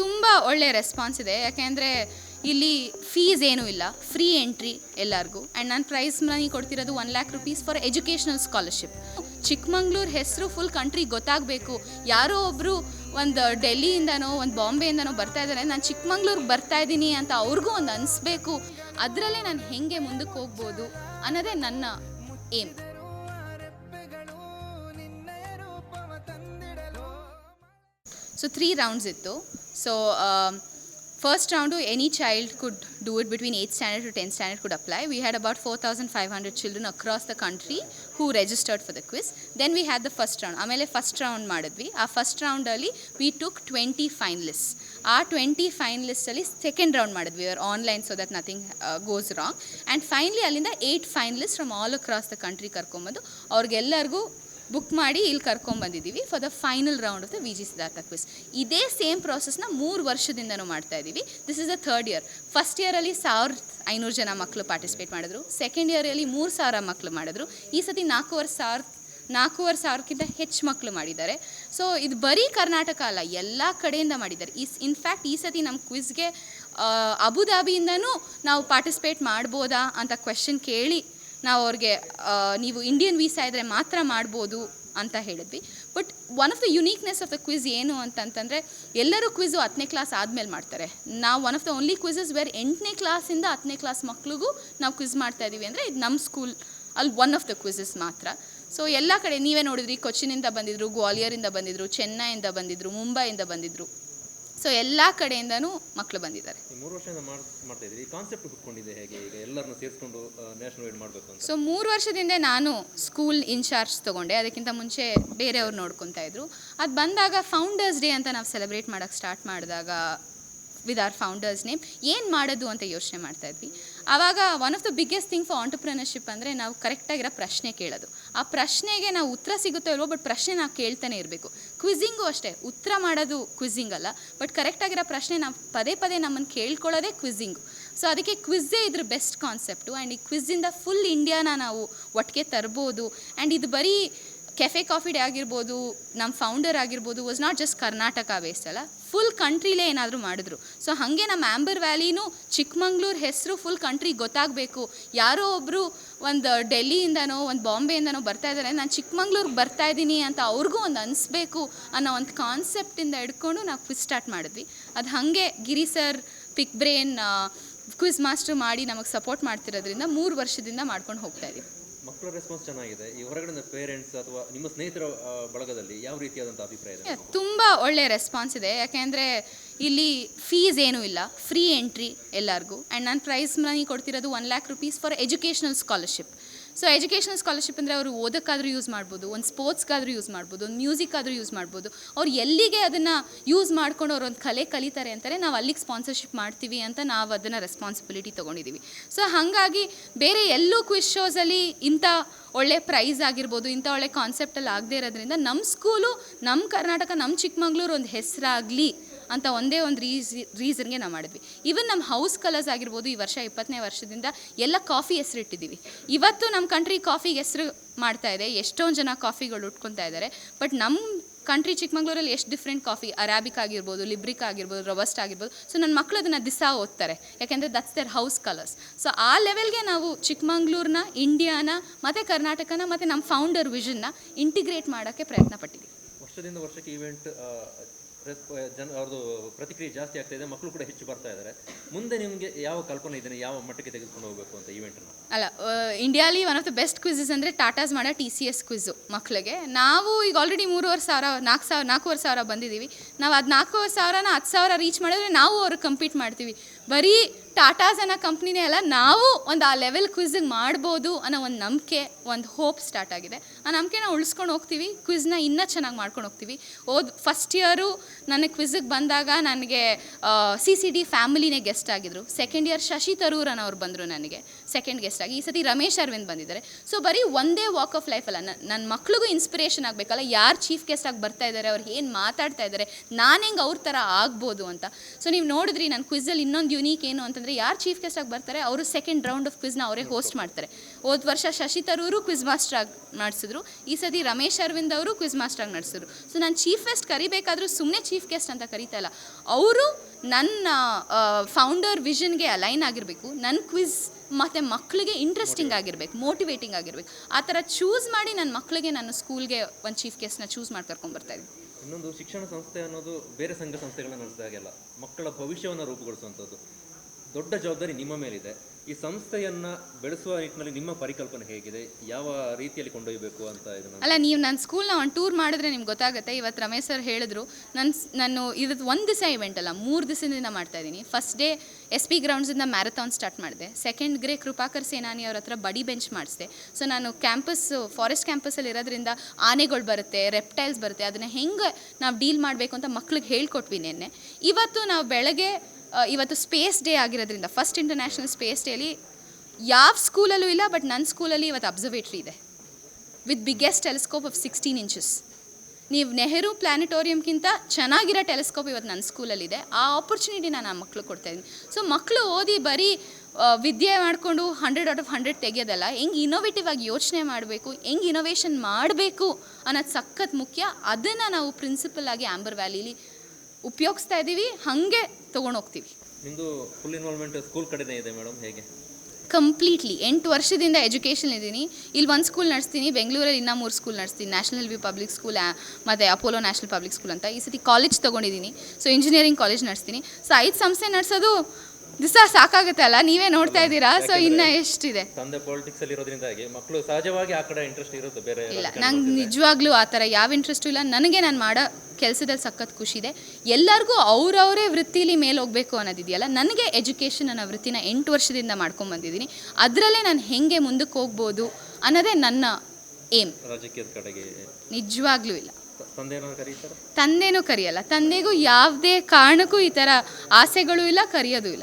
ತುಂಬ ಒಳ್ಳೆ ರೆಸ್ಪಾನ್ಸ್ ಇದೆ. ಯಾಕೆಂದರೆ ಇಲ್ಲಿ ಫೀಸ್ ಏನೂ ಇಲ್ಲ. ಫ್ರೀ ಎಂಟ್ರಿ ಎಲ್ಲರಿಗೂ. ಆ್ಯಂಡ್ ನಾನು prize money ಕೊಡ್ತಿರೋದು one lakh rupees for educational scholarship Chikmagalur ಹೆಸರು ಫುಲ್ ಕಂಟ್ರಿ ಗೊತ್ತಾಗಬೇಕು. ಯಾರೋ ಒಬ್ಬರು ಒಂದು ಡೆಲ್ಲಿಯಿಂದನೋ, ಒಂದು ಬಾಂಬೆಯಿಂದನೋ ಬರ್ತಾ ಇದ್ದಾರೆ ನಾನು ಚಿಕ್ಕಮಂಗ್ಳೂರಿಗೆ ಬರ್ತಾ ಇದ್ದೀನಿ ಅಂತ ಅವ್ರಿಗೂ ಒಂದು ಅನಿಸ್ಬೇಕು. ಅದರಲ್ಲೇ ನಾನು ಹೆಂಗೆ ಮುಂದಕ್ಕೆ ಹೋಗ್ಬೋದು ಅನ್ನೋದೇ ನನ್ನ ಏಮ್ ಸೊ ತ್ರೀ ರೌಂಡ್ಸ್ ಇತ್ತು. Round any child could do it between eighth standard to tenth standard could apply we had about four thousand five hundred children across the country who registered for the quiz then we had the first round ಆಮೇಲೆ first round ಮಾಡಿದ್ವಿ. ಆ first ರೌಂಡಲ್ಲಿ we took twenty finalist ಆ twenty ಫೈನಲಿಸ್ಟಲ್ಲಿ second round ಮಾಡಿದ್ವಿ. Our online so that nothing goes wrong and finally ಅಲ್ಲಿಂದ eight finalist from all across the country ಕರ್ಕೊಂಬಂದು ಅವ್ರಿಗೆಲ್ಲರಿಗೂ ಬುಕ್ ಮಾಡಿ ಇಲ್ಲಿ ಕರ್ಕೊಂಬಂದಿದ್ದೀವಿ for the final round of the V G Siddhartha quiz ಇದೇ same ಪ್ರಾಸೆಸ್ನ ಮೂರು ವರ್ಷದಿಂದನೂ ಮಾಡ್ತಾ ಇದ್ದೀವಿ. This is the third year first ಇಯರಲ್ಲಿ ಸಾವಿರದ ಐನೂರು ಜನ ಮಕ್ಕಳು ಪಾರ್ಟಿಸಿಪೇಟ್ ಮಾಡಿದ್ರು. ಸೆಕೆಂಡ್ ಇಯರಲ್ಲಿ ಮೂರು ಸಾವಿರ ಮಕ್ಕಳು ಮಾಡಿದ್ರು. ಈ ಸತಿ ನಾಲ್ಕೂವರೆ ಸಾವಿರ, ನಾಲ್ಕೂವರೆ ಸಾವಿರಕ್ಕಿಂತ ಹೆಚ್ಚು ಮಕ್ಕಳು ಮಾಡಿದ್ದಾರೆ. ಸೊ ಇದು ಬರೀ ಕರ್ನಾಟಕ ಅಲ್ಲ, ಎಲ್ಲ ಕಡೆಯಿಂದ ಮಾಡಿದ್ದಾರೆ. ಈ ಇನ್ಫ್ಯಾಕ್ಟ್ ಈ ಸತಿ ನಮ್ಮ ಕ್ವಿಝ್ಗೆ ಅಬುದಾಬಿಯಿಂದನೂ ನಾವು ಪಾರ್ಟಿಸಿಪೇಟ್ ಮಾಡ್ಬೋದಾ ಅಂತ ಕ್ವೆಶನ್ ಕೇಳಿ ನಾವು ಅವ್ರಿಗೆ ನೀವು ಇಂಡಿಯನ್ ವೀಸಾ ಇದ್ದರೆ ಮಾತ್ರ ಮಾಡ್ಬೋದು ಅಂತ ಹೇಳಿದ್ವಿ. But one of the uniqueness of the quiz ಏನು ಅಂತಂತಂದರೆ, ಎಲ್ಲರೂ ಕ್ವಿಝು ಹತ್ತನೇ ಕ್ಲಾಸ್ ಆದಮೇಲೆ ಮಾಡ್ತಾರೆ. ನಾವು one of the only quizzes where ಎಂಟನೇ ಕ್ಲಾಸಿಂದ ಹತ್ತನೇ ಕ್ಲಾಸ್ ಮಕ್ಳಿಗೂ ನಾವು ಕ್ವಿಸ್ ಮಾಡ್ತಾ ಇದ್ದೀವಿ ಅಂದರೆ ಇದು ನಮ್ಮ ಸ್ಕೂಲ್ ಅಲ್ಲಿ ಒನ್ ಆಫ್ ದ ಕ್ವಿಝಸ್ ಮಾತ್ರ. ಸೊ ಎಲ್ಲ ಕಡೆ ನೀವೇ ನೋಡಿದ್ರಿ, ಕೊಚ್ಚಿನಿಂದ ಬಂದಿದ್ರು, ಗ್ವಾಲಿಯರಿಂದ ಬಂದಿದ್ರು, ಚೆನ್ನೈಯಿಂದ ಬಂದಿದ್ರು, ಮುಂಬೈಯಿಂದ ಬಂದಿದ್ರು. ಸೊ ಎಲ್ಲ ಕಡೆಯಿಂದನೂ ಮಕ್ಕಳು ಬಂದಿದ್ದಾರೆ. ಮೂರು ವರ್ಷದಿಂದ ಮಾಡ್ತಾ ಇದ್ದೀರಿ. ಕಾನ್ಸೆಪ್ಟ್ ಹುಟ್ಕೊಂಡಿದೆ ಹೇಗೆ? ಈಗ ಎಲ್ಲರನ್ನು ಸೇರಿಸ್ಕೊಂಡು ನ್ಯಾಷನಲ್ ವೈಡ್ ಮಾಡಬೇಕು ಅಂತ. ಸೊ ಮೂರು ವರ್ಷದಿಂದ ನಾನು ಸ್ಕೂಲ್ ಇನ್ಚಾರ್ಜ್ ತೊಗೊಂಡೆ. ಅದಕ್ಕಿಂತ ಮುಂಚೆ ಬೇರೆಯವ್ರು ನೋಡ್ಕೊತಾ ಇದ್ರು. ಅದು ಬಂದಾಗ ಫೌಂಡರ್ಸ್ ಡೇ ಅಂತ ನಾವು ಸೆಲೆಬ್ರೇಟ್ ಮಾಡೋಕ್ಕೆ ಸ್ಟಾರ್ಟ್ ಮಾಡಿದಾಗ ವಿತ್ ಆರ್ ಫೌಂಡರ್ಸ್ ನೇಮ್ ಏನು ಮಾಡೋದು ಅಂತ ಯೋಚನೆ ಮಾಡ್ತಾ ಇದ್ವಿ. ಆವಾಗ one of the biggest thing for entrepreneurship ಅಂದರೆ ನಾವು ಕರೆಕ್ಟಾಗಿರೋ ಪ್ರಶ್ನೆ ಕೇಳೋದು. ಆ ಪ್ರಶ್ನೆಗೆ ನಾವು ಉತ್ತರ ಸಿಗುತ್ತೋ ಇಲ್ವೋ ಬಟ್ ಪ್ರಶ್ನೆ ನಾವು ಕೇಳ್ತಾನೆ ಇರಬೇಕು. ಕ್ವಿಝಿಂಗು ಅಷ್ಟೇ. ಉತ್ತರ ಮಾಡೋದು ಕ್ವಿಝಿಂಗ್ ಅಲ್ಲ ಬಟ್ ಕರೆಕ್ಟಾಗಿರೋ ಪ್ರಶ್ನೆ ನಾವು ಪದೇ ಪದೇ ನಮ್ಮನ್ನು ಕೇಳ್ಕೊಳ್ಳೋದೇ ಕ್ವಿಝಿಂಗು ಸೊ ಅದಕ್ಕೆ ಕ್ವಿಝೇ ಇದ್ರ ಬೆಸ್ಟ್ ಕಾನ್ಸೆಪ್ಟು ಆ್ಯಂಡ್ ಈ ಕ್ವಿಝಿಂದ ಫುಲ್ ಇಂಡಿಯಾನ ನಾವು ಒಟ್ಟಿಗೆ ತರ್ಬೋದು. ಆ್ಯಂಡ್ ಇದು ಬರೀ ಕೆಫೆ ಕಾಫಿ ಡೇ ಆಗಿರ್ಬೋದು ನಮ್ಮ ಫೌಂಡರ್ ಆಗಿರ್ಬೋದು was not just Karnataka based ಅಲ್ಲ ಫುಲ್ ಕಂಟ್ರಿಲೇ ಏನಾದರೂ ಮಾಡಿದ್ರು. ಸೊ ಹಾಗೆ ನಮ್ಮ ಆ್ಯಂಬರ್ ವ್ಯಾಲಿನೂ ಚಿಕ್ಕಮಂಗ್ಳೂರು ಹೆಸರು ಫುಲ್ ಕಂಟ್ರಿ ಗೊತ್ತಾಗಬೇಕು. ಯಾರೋ ಒಬ್ಬರು ಒಂದು ಡೆಲ್ಲಿಯಿಂದನೋ, ಒಂದು ಬಾಂಬೆಯಿಂದನೋ ಬರ್ತಾ ಇದ್ದಾರೆ ನಾನು ಚಿಕ್ಕಮಂಗ್ಳೂರಿಗೆ ಬರ್ತಾ ಇದ್ದೀನಿ ಅಂತ ಅವ್ರಿಗೂ ಒಂದು ಅನಿಸ್ಬೇಕು ಅನ್ನೋ ಒಂದು ಕಾನ್ಸೆಪ್ಟಿಂದ ಹಿಡ್ಕೊಂಡು ನಾವು ಕ್ವಿಸ್ ಸ್ಟಾರ್ಟ್ ಮಾಡಿದ್ವಿ. ಅದು ಹಾಗೆ Giri sir pick brain quiz master ಮಾಡಿ ನಮಗೆ ಸಪೋರ್ಟ್ ಮಾಡ್ತಿರೋದ್ರಿಂದ ಮೂರು ವರ್ಷದಿಂದ ಮಾಡ್ಕೊಂಡು ಹೋಗ್ತಾ ಇದ್ದೀವಿ ಮಕ್ಕಳ ರೆಸ್ಪಾನ್ಸ್ ಚೆನ್ನಾಗಿದೆ. ಈ ಹೊರಗಡೆ ಪೇರೆಂಟ್ಸ್ ಅಥವಾ ನಿಮ್ಮ ಸ್ನೇಹಿತರ ಬಳಗದಲ್ಲಿ ಯಾವ ರೀತಿಯಾದಂಥ ಅಭಿಪ್ರಾಯ ಇದೆ ತುಂಬ ಒಳ್ಳೆ ರೆಸ್ಪಾನ್ಸ್ ಇದೆ. ಯಾಕೆಂದರೆ ಇಲ್ಲಿ ಫೀಸ್ ಏನೂ ಇಲ್ಲ. ಫ್ರೀ ಎಂಟ್ರಿ ಎಲ್ಲರಿಗೂ. ಆ್ಯಂಡ್ ನಾನು prize money ಕೊಡ್ತಿರೋದು one lakh rupees for educational scholarship so educational scholarship ಅಂದರೆ ಅವರು ಓದಕ್ಕಾದರೂ ಯೂಸ್ ಮಾಡ್ಬೋದು, ಒಂದು ಸ್ಪೋರ್ಟ್ಸ್ಗಾದರೂ ಯೂಸ್ ಮಾಡ್ಬೋದು, ಒಂದು ಮ್ಯೂಸಿಕ್ ಆದರೂ ಯೂಸ್ ಮಾಡ್ಬೋದು. ಅವ್ರು ಎಲ್ಲಿಗೆ ಅದನ್ನು ಯೂಸ್ ಮಾಡ್ಕೊಂಡು ಒಂದು ಕಲೆ ಕಲಿತಾರೆ ಅಂತಾರೆ ನಾವು ಅಲ್ಲಿಗೆ ಸ್ಪಾನ್ಸರ್ಶಿಪ್ ಮಾಡ್ತೀವಿ ಅಂತ ನಾವು ಅದನ್ನು ರೆಸ್ಪಾನ್ಸಿಬಿಲಿಟಿ ತೊಗೊಂಡಿದ್ದೀವಿ ಸೊ ಹಾಗಾಗಿ ಬೇರೆ ಎಲ್ಲೂ ಕ್ವಿಸ್ ಶೋಸಲ್ಲಿ ಇಂಥ ಒಳ್ಳೆ ಪ್ರೈಸ್ ಆಗಿರ್ಬೋದು, ಇಂಥ ಒಳ್ಳೆ ಕಾನ್ಸೆಪ್ಟಲ್ಲಿ ಆಗದೆ ಇರೋದ್ರಿಂದ ನಮ್ಮ ಸ್ಕೂಲು ನಮ್ಮ ಕರ್ನಾಟಕ ನಮ್ಮ ಚಿಕ್ಕಮಗಳೂರು ಒಂದು ಹೆಸರಾಗಲಿ ಅಂತ ಒಂದೇ ಒಂದು ರೀಸಿ ರೀಸನ್ಗೆ ನಾವು ಮಾಡಿದ್ವಿ. ಈವನ್ ನಮ್ಮ ಹೌಸ್ ಕಲರ್ಸ್ ಆಗಿರ್ಬೋದು ಈ ವರ್ಷ ಇಪ್ಪತ್ತನೇ ವರ್ಷದಿಂದ ಎಲ್ಲ ಕಾಫಿ ಹೆಸರಿಟ್ಟಿದ್ದೀವಿ. ಇವತ್ತು ನಮ್ಮ ಕಂಟ್ರಿ ಕಾಫಿಗೆ ಹೆಸರು ಮಾಡ್ತಾ ಇದೆ, ಎಷ್ಟೊಂದು ಜನ ಕಾಫಿಗಳು ಉಟ್ಕೊತಾ ಇದ್ದಾರೆ ಬಟ್ ನಮ್ಮ ಕಂಟ್ರಿ ಚಿಕ್ಕಮಂಗ್ಳೂರಲ್ಲಿ ಎಷ್ಟು ಡಿಫ್ರೆಂಟ್ ಕಾಫಿ ಅರಾಬಿಕ್ ಆಗಿರ್ಬೋದು ಲಿಬ್ರಿಕ್ ಆಗಿರ್ಬೋದು ರೊಬಸ್ಟ್ ಆಗಿರ್ಬೋದು. ಸೊ ನನ್ನ ಮಕ್ಕಳು ಅದನ್ನು ದಿಸಾ ಓದ್ತಾರೆ. ಯಾಕೆಂದರೆ that's their house colours so ಆ ಲೆವೆಲ್ಗೆ ನಾವು ಚಿಕ್ಕಮಂಗ್ಳೂರನ್ನ ಇಂಡಿಯಾನ ಮತ್ತು ಕರ್ನಾಟಕನ, ಮತ್ತು ನಮ್ಮ ಫೌಂಡರ್ ವಿಷನ್ನ ಇಂಟಿಗ್ರೇಟ್ ಮಾಡೋಕ್ಕೆ ಪ್ರಯತ್ನ ಪಟ್ಟಿದ್ದೀವಿ. ವರ್ಷದಿಂದ ವರ್ಷಕ್ಕೆ ಈವೆಂಟ್ ಜನ ಅವ್ರದ್ದು ಪ್ರತಿಕ್ರಿಯೆ ಜಾಸ್ತಿ ಆಗ್ತಾ ಇದೆ ಮಕ್ಕಳು ಕೂಡ ಹೆಚ್ಚು ಬರ್ತಾ ಇದ್ದಾರೆ ಮುಂದೆ ನಿಮಗೆ ಯಾವ ಕಲ್ಪನೆ ಇದೆ ಯಾವ ಮಟ್ಟಕ್ಕೆ ತೆಗೆದುಕೊಂಡು ಹೋಗಬೇಕು ಅಂತ ಈವೆಂಟ್ ಅಲ್ಲ ಇಂಡಿಯಾಲಿ one of the best quizzes ಅಂದರೆ ಟಾಟಾಸ್ ಮಾಡೋ ಟಿ ಸಿ ಎಸ್ ಕ್ವಿಝು ಮಕ್ಕಳಿಗೆ ನಾವು ಈಗ ಆಲ್ರೆಡಿ ಮೂರುವರೆ ಸಾವಿರ, ನಾಲ್ಕು ಸಾವಿರ, ನಾಲ್ಕೂವರೆ ಸಾವಿರ ಬಂದಿದ್ದೀವಿ. ನಾವು ಅದು ನಾಲ್ಕೂವರೆ ಸಾವಿರನ ಹತ್ತು ಸಾವಿರ ರೀಚ್ ಮಾಡಿದ್ರೆ ನಾವು ಅವ್ರಿಗೆ ಕಂಪೀಟ್ ಮಾಡ್ತೀವಿ. ಬರೀ ಟಾಟಾಸ್ ಅನ್ನೋ ಕಂಪ್ನಿನೇ ಅಲ್ಲ, ನಾವು ಒಂದು ಆ ಲೆವೆಲ್ ಕ್ವಿಝಿಗೆ ಮಾಡ್ಬೋದು ಅನ್ನೋ ಒಂದು ನಂಬಿಕೆ, ಒಂದು ಹೋಪ್ ಸ್ಟಾರ್ಟ್ ಆಗಿದೆ. ಆ ನಂಬಿಕೆನ ಉಳಿಸ್ಕೊಂಡು ಹೋಗ್ತೀವಿ ಕ್ವಿಝ್ನ ಇನ್ನೂ ಚೆನ್ನಾಗಿ ಮಾಡ್ಕೊಂಡು ಹೋಗ್ತೀವಿ. ಓದ್ ಫಸ್ಟ್ ಇಯರು ನನಗೆ ಕ್ವಿಝಿಗೆ ಬಂದಾಗ ನನಗೆ ಸಿ ಸಿ ಡಿ ಫ್ಯಾಮಿಲಿನೇ ಗೆಸ್ಟ್ ಆಗಿದ್ರು. ಸೆಕೆಂಡ್ ಇಯರ್ ಶಶಿ ತರೂರ್ ಅನ್ನೋರು ಬಂದರು ನನಗೆ. ಸೆಕೆಂಡ್ ಗೆಸ್ಟ್ ಆಗಿ ಈ ಸತಿ ರಮೇಶ್ ಅರವಿಂದ್ ಬಂದಿದ್ದಾರೆ. ಸೊ ಬರೀ ಒಂದೇ ವಾಕ್ ಆಫ್ ಲೈಫ್ ಅಲ್ಲ ನನ್ನ ಮಕ್ಳಿಗೂ ಇನ್ಸ್ಪಿರೇಷನ್ ಆಗಬೇಕಲ್ಲ ಯಾರು ಚೀಫ್ ಗೆಸ್ಟ್ ಆಗಿ ಬರ್ತಾ ಇದ್ದಾರೆ ಅವ್ರು ಏನು ಮಾತಾಡ್ತಾ ಇದ್ದಾರೆ ನಾನು ಹೆಂಗೆ ಅವ್ರ ಥರ ಆಗ್ಬೋದು ಅಂತ. ಸೊ ನೀವು ನೋಡಿದ್ರಿ ನನ್ನ ಕ್ವಿಝಲ್ಲಿ ಇನ್ನೊಂದು ಯುನೀಕ್ ಏನು ಅಂತಂದರೆ ಯಾರು ಚೀಫ್ ಗೆಸ್ಟ್ ಆಗಿ ಬರ್ತಾರೆ ಅವರು ಸೆಕೆಂಡ್ ರೌಂಡ್ ಆಫ್ ಕ್ವಿಜ್ನ ಅವರೇ ಹೋಸ್ಟ್ ಮಾಡ್ತಾರೆ. ಹೋದ ವರ್ಷ ಶಶಿ ತರೂರು ಕ್ವಿಜ್ ಮಾಸ್ಟರ್ ಆಗಿ ಮಾಡಿಸಿದ್ರು ಈ ಸತಿ ರಮೇಶ್ ಅರವಿಂದ್ ಅವರು ಕ್ವಿಜ್ ಮಾಸ್ಟರ್ ಆಗಿ ನಡೆಸಿದ್ರು. ಸೊ ನಾನು ಚೀಫ್ ಗೆಸ್ಟ್ ಕರಿಬೇಕಾದ್ರೂ ಸುಮ್ಮನೆ ಚೀಫ್ ಗೆಸ್ಟ್ ಅಂತ ಕರಿತಾ ಇಲ್ಲ. ಅವರು ನನ್ನ ಫೌಂಡರ್ ವಿಷನ್ಗೆ ಅಲೈನ್ ಆಗಿರಬೇಕು. ನನ್ನ ಕ್ವಿಜ್ ಮತ್ತು ಮಕ್ಕಳಿಗೆ ಇಂಟ್ರೆಸ್ಟಿಂಗ್ ಆಗಿರ್ಬೇಕು ಮೋಟಿವೇಟಿಂಗ್ ಆಗಿರ್ಬೇಕು. ಆ ಥರ ಚೂಸ್ ಮಾಡಿ ನನ್ನ ಮಕ್ಕಳಿಗೆ ನನ್ನ ಸ್ಕೂಲ್ಗೆ ಒಂದು ಚೀಫ್ ಗೆಸ್ಟ್ನ ಚೂಸ್ ಮಾಡಿ ಕರ್ಕೊಂಡ್ಬರ್ತಾ ಇದ್ದೀನಿ. ಇನ್ನೊಂದು ಶಿಕ್ಷಣ ಸಂಸ್ಥೆ ಅನ್ನೋದು ಬೇರೆ ಸಂಘ ಸಂಸ್ಥೆಗಳನ್ನ ನಡೆಸಿದಾಗೆಲ್ಲ ಮಕ್ಕಳ ಭವಿಷ್ಯವನ್ನು ರೂಪುಗೊಳಿಸುವಂಥದ್ದು. ದೊಡ್ಡ ಜವಾಬ್ದಾರಿ ನಿಮ್ಮ ಮೇಲಿದೆ. ಈ ಸಂಸ್ಥೆಯನ್ನ ಬೆಳೆಸುವ ನಿಟ್ಟಿನಲ್ಲಿ ನಿಮ್ಮ ಪರಿಕಲ್ಪನೆ ಹೇಗಿದೆ? ಯಾವ ರೀತಿಯಲ್ಲಿ ಕೊಂಡೊಯ್ಯಬೇಕು ಅಂತ ಅಲ್ಲ, ನೀವು ನನ್ನ ಸ್ಕೂಲ್ನ ಒಂದು ಟೂರ್ ಮಾಡಿದ್ರೆ ನಿಮ್ಗೆ ಗೊತ್ತಾಗುತ್ತೆ. ಇವತ್ತು ರಮೇಶ್ ಸರ್ ಹೇಳಿದ್ರು ನನ್ನ ನಾನು ಇದು ಒಂದು ದಿವಸ ಇವೆಂಟ್ ಅಲ್ಲ, ಮೂರು ದಿವಸದಿಂದ ಮಾಡ್ತಾ ಇದ್ದೀನಿ. ಫಸ್ಟ್ ಡೇ ಎಸ್ ಪಿ ಗ್ರೌಂಡ್ಸಿಂದ ಮ್ಯಾರಥಾನ್ ಸ್ಟಾರ್ಟ್ ಮಾಡಿದೆ. ಸೆಕೆಂಡ್ ಗ್ರೇ ಕೃಪಾಕರ್ ಸೇನಾನಿ ಅವ್ರ ಹತ್ರ ಬಡಿ ಬೆಂಚ್ ಮಾಡಿಸಿದೆ. ಸೊ ನಾನು ಕ್ಯಾಂಪಸ್ ಫಾರೆಸ್ಟ್ ಕ್ಯಾಂಪಸಲ್ಲಿ ಇರೋದ್ರಿಂದ ಆನೆಗಳು ಬರುತ್ತೆ ರೆಪ್ಟೈಲ್ಸ್ ಬರುತ್ತೆ. ಅದನ್ನು ಹೆಂಗೆ ನಾವು ಡೀಲ್ ಮಾಡಬೇಕು ಅಂತ ಮಕ್ಳಿಗೆ ಹೇಳ್ಕೊಟ್ವಿ ನಿನ್ನೆ. ಇವತ್ತು ನಾವು ಬೆಳಗ್ಗೆ ಇವತ್ತು ಸ್ಪೇಸ್ ಡೇ ಆಗಿರೋದ್ರಿಂದ ಫಸ್ಟ್ ಇಂಟರ್ನ್ಯಾಷನಲ್ ಸ್ಪೇಸ್ ಡೇಲಿ ಯಾವ ಸ್ಕೂಲಲ್ಲೂ ಇಲ್ಲ ಬಟ್ ನನ್ನ ಸ್ಕೂಲಲ್ಲಿ ಇವತ್ತು ಅಬ್ಸರ್ವೇಟ್ರಿ ಇದೆ. With biggest telescope of sixteen inches ನೀವು ನೆಹರು ಪ್ಲಾನೆಟೋರಿಯಮ್ಗಿಂತ ಚೆನ್ನಾಗಿರೋ ಟೆಲಿಸ್ಕೋಪ್ ಇವತ್ತು ನನ್ನ ಸ್ಕೂಲಲ್ಲಿದೆ ಆ ಆಪರ್ಚುನಿಟಿ ನಾನು ಆ ಮಕ್ಳು ಕೊಡ್ತಾ ಇದ್ದೀನಿ. ಸೊ ಮಕ್ಕಳು ಓದಿ ಬರೀ ವಿದ್ಯೆ ಮಾಡಿಕೊಂಡು ಹಂಡ್ರೆಡ್ ಔಟ್ ಆಫ್ ಹಂಡ್ರೆಡ್ ತೆಗೆಯೋದಲ್ಲ, ಹೆಂಗೆ ಇನೋವೇಟಿವ್ ಆಗಿ ಯೋಚನೆ ಮಾಡಬೇಕು, ಹೆಂಗೆ ಇನೋವೇಷನ್ ಮಾಡಬೇಕು ಅನ್ನೋದು ಸಖತ್ ಮುಖ್ಯ. ಅದನ್ನು ನಾವು ಪ್ರಿನ್ಸಿಪಲ್ ಆಗಿ ಆಂಬರ್ ವ್ಯಾಲಿಲಿ ಉಪಯೋಗಿಸ್ತಾ ಇದ್ದೀವಿ ಹಾಗೆ ತೊಗೊಂಡೋಗ್ತೀವಿ. ನಿಮ್ಮದು ಫುಲ್ ಇನ್ವಾಲ್ವ್ಮೆಂಟ್ ಸ್ಕೂಲ್ ಕಡೆನೇ ಇದೆ ಮೇಡಮ್ ಹೇಗೆ? ಕಂಪ್ಲೀಟ್ಲಿ ಎಂಟು ವರ್ಷದಿಂದ ಎಜುಕೇಷನ್ ಇದ್ದೀನಿ. ಇಲ್ಲಿ ಒಂದು ಸ್ಕೂಲ್ ನಡೆಸ್ತೀನಿ ಬೆಂಗಳೂರಲ್ಲಿ ಇನ್ನೂ ಮೂರು ಸ್ಕೂಲ್ ನಡೆಸ್ತೀನಿ. ನ್ಯಾಷನಲ್ ವ್ಯೂ ಪಬ್ಲಿಕ್ ಸ್ಕೂಲ್ ಮತ್ತು ಅಪೋಲೋ ನ್ಯಾಷನಲ್ ಪಬ್ಲಿಕ್ ಸ್ಕೂಲ್ ಅಂತ. ಈ ಸತಿ ಕಾಲೇಜ್ ತೊಗೊಂಡಿದ್ದೀನಿ. ಸೊ ಇಂಜಿನಿಯರಿಂಗ್ ಕಾಲೇಜ್ ನಡೆಸ್ತೀನಿ. ಸೊ ಐದು ಸಂಸ್ಥೆ ನಡೆಸೋದು ದಿವಸ ಸಾಕಾಗುತ್ತೆ ಅಲ್ಲ? ನೀವೇ ನೋಡ್ತಾ ಇದ್ದೀರಾ? ಸೊ ಇನ್ನ ಎಷ್ಟಿದೆ? ತಂದೆ ಪಾಲಿಟಿಕ್ಸ್ ಅಲ್ಲಿ ಇರೋದ್ರಿಂದಾಗಿ ಮಕ್ಕಳು ಸಹಜವಾಗಿ ಆ ಕಡೆ ಇಂಟ್ರೆಸ್ಟ್ ಇರುತ್ತೆ ಬೇರೆ ಇಲ್ಲ ನಂಗೆ. ನಿಜವಾಗ್ಲೂ ಆ ಥರ ಯಾವ ಇಂಟ್ರೆಸ್ಟು ಇಲ್ಲ. ನನಗೆ ನಾನು ಮಾಡೋ ಕೆಲಸದಲ್ಲಿ ಸಖತ್ ಖುಷಿ ಇದೆ. ಎಲ್ಲರಿಗೂ ಅವರವರೇ ವೃತ್ತಿಲಿ ಮೇಲೆ ಹೋಗಬೇಕು ಅನ್ನೋದಿದೆಯಲ್ಲ? ನನಗೆ ಎಜುಕೇಷನ್ ಅನ್ನೋ ವೃತ್ತಿನ ಎಂಟು ವರ್ಷದಿಂದ ಮಾಡ್ಕೊಂಬಂದಿದ್ದೀನಿ ಅದರಲ್ಲೇ ನಾನು ಹೆಂಗೆ ಮುಂದಕ್ಕೆ ಹೋಗ್ಬೋದು ಅನ್ನೋದೇ ನನ್ನ ಏಮ್ ರಾಜಕೀಯದ ಕಡೆಗೆ. ನಿಜವಾಗ್ಲೂ ಇಲ್ಲ. ತಂದೇನೂ ತಂದೆ ತಂದೆನೂ ಕರೆಯಲ್ಲ. ತಂದೆಗೂ ಯಾವುದೇ ಕಾರಣಕ್ಕೂ ಈ ಥರ ಆಸೆಗಳು ಇಲ್ಲ ಕರೆಯೋದು ಇಲ್ಲ.